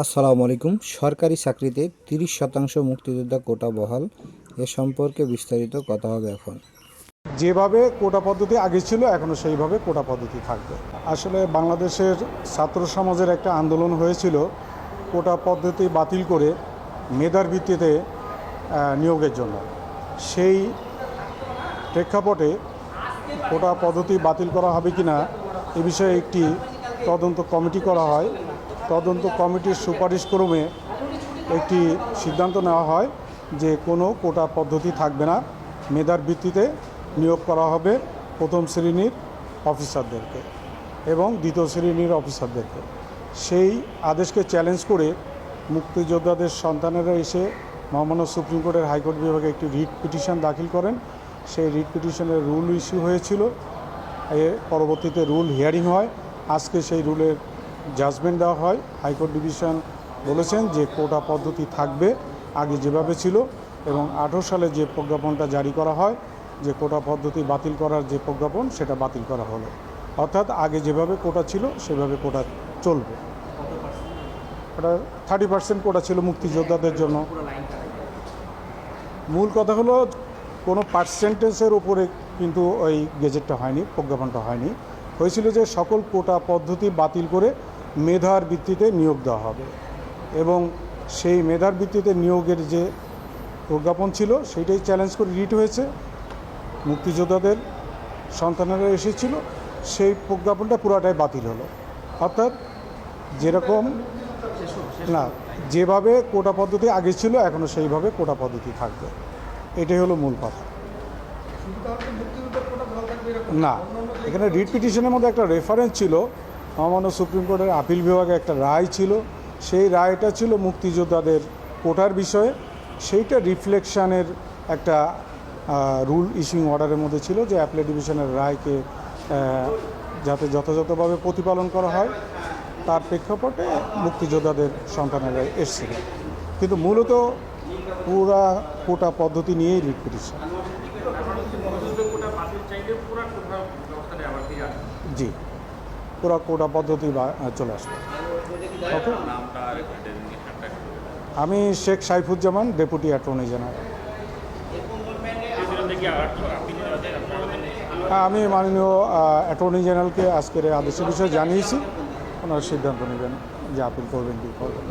আসসালামু আলাইকুম। সরকারি চাকরিতে তিরিশ শতাংশ মুক্তিযোদ্ধা কোটা বহাল। এ সম্পর্কে বিস্তারিত কথা হবে এখন। যেভাবে কোটা পদ্ধতি আগে ছিল এখনও সেইভাবে কোটা পদ্ধতি থাকবে। আসলে বাংলাদেশের ছাত্র সমাজের একটা আন্দোলন হয়েছিল কোটা পদ্ধতি বাতিল করে মেধার ভিত্তিতে নিয়োগের জন্য। সেই প্রেক্ষাপটে কোটা পদ্ধতি বাতিল করা হবে কি না এ বিষয়ে একটি তদন্ত কমিটি করা হয়। তদন্ত কমিটির সুপারিশ ক্রমে একটি সিদ্ধান্ত নেওয়া হয় যে কোনো কোটা পদ্ধতি থাকবে না। মেধার ভিত্তিতে নিয়োগ করা হবে প্রথম শ্রেণির অফিসারদেরকে এবং দ্বিতীয় শ্রেণির অফিসারদেরকে। সেই আদেশকে চ্যালেঞ্জ করে মুক্তিযোদ্ধাদের সন্তানেরা এসে মহামান্য সুপ্রিম কোর্টের হাইকোর্ট বিভাগে একটি রিট পিটিশন দাখিল করেন। সেই রিট পিটিশনের রুল ইস্যু হয়েছিল। এর পরবর্তীতে রুল হিয়ারিং হয়। আজকে সেই রুলের জাজমেন্ট দেওয়া হয়। হাইকোর্ট ডিভিশন বলেছেন যে কোটা পদ্ধতি থাকবে, আগে যেভাবে ছিল এবং আঠারো সালে যে প্রজ্ঞাপনটা জারি করা হয়, যে কোটা পদ্ধতি বাতিল করার যে প্রজ্ঞাপন, সেটা বাতিল করা হলো। অর্থাৎ আগে যেভাবে কোটা ছিল, সেভাবে কোটা চলবে। এটা থার্টি পার্সেন্ট কোটা ছিল মুক্তিযোদ্ধাদের জন্য। মূল কথা হলো, কোনো পার্সেন্টেজের উপরে কিন্তু ওই গেজেটটা হয়নি, প্রজ্ঞাপনটা হয়নি। হয়েছিল যে সকল কোটা পদ্ধতি বাতিল করে মেধার ভিত্তিতে নিয়োগ দেওয়া হবে। এবং সেই মেধার ভিত্তিতে নিয়োগের যে প্রজ্ঞাপন ছিল সেইটাই চ্যালেঞ্জ করে রিট হয়েছে। মুক্তিযোদ্ধাদের সন্তানেরা এসেছিল সেই প্রজ্ঞাপনটা পুরাটাই বাতিল হলো। অর্থাৎ যেরকম না যেভাবে কোটা পদ্ধতি আগে ছিল এখনও সেইভাবে কোটা পদ্ধতি থাকবে। এটাই হলো মূল কথা। না এখানে রিট পিটিশনের মধ্যে একটা রেফারেন্স ছিল মহামান্য সুপ্রিম কোর্টের আপিল বিভাগে একটা রায় ছিল। সেই রায়টা ছিল মুক্তিযোদ্ধাদের কোটার বিষয়ে। সেইটা রিফ্লেকশানের একটা রুল ইস্যুইং অর্ডারের মধ্যে ছিল যে অ্যাপ্লাই ডিভিশনের রায়কে যাতে যথাযথভাবে প্রতিপালন করা হয়। তার প্রেক্ষাপটে মুক্তিযোদ্ধাদের সন্তানেরা এসেছিল। কিন্তু মূলত পুরা কোটা পদ্ধতি নিয়েই রিট পিটিশন। জি। পুরো কোটা পদ্ধতি চলে আসবে ওকে আমি Sheikh Saifuzzaman deputy attorney general. হ্যাঁ আমি মাননীয় অ্যাটর্নি জেনারেলকে আজকের আদেশের বিষয়ে জানিয়েছি। ওনার সিদ্ধান্ত নেবেন যে আপিল করবেন কি করবেন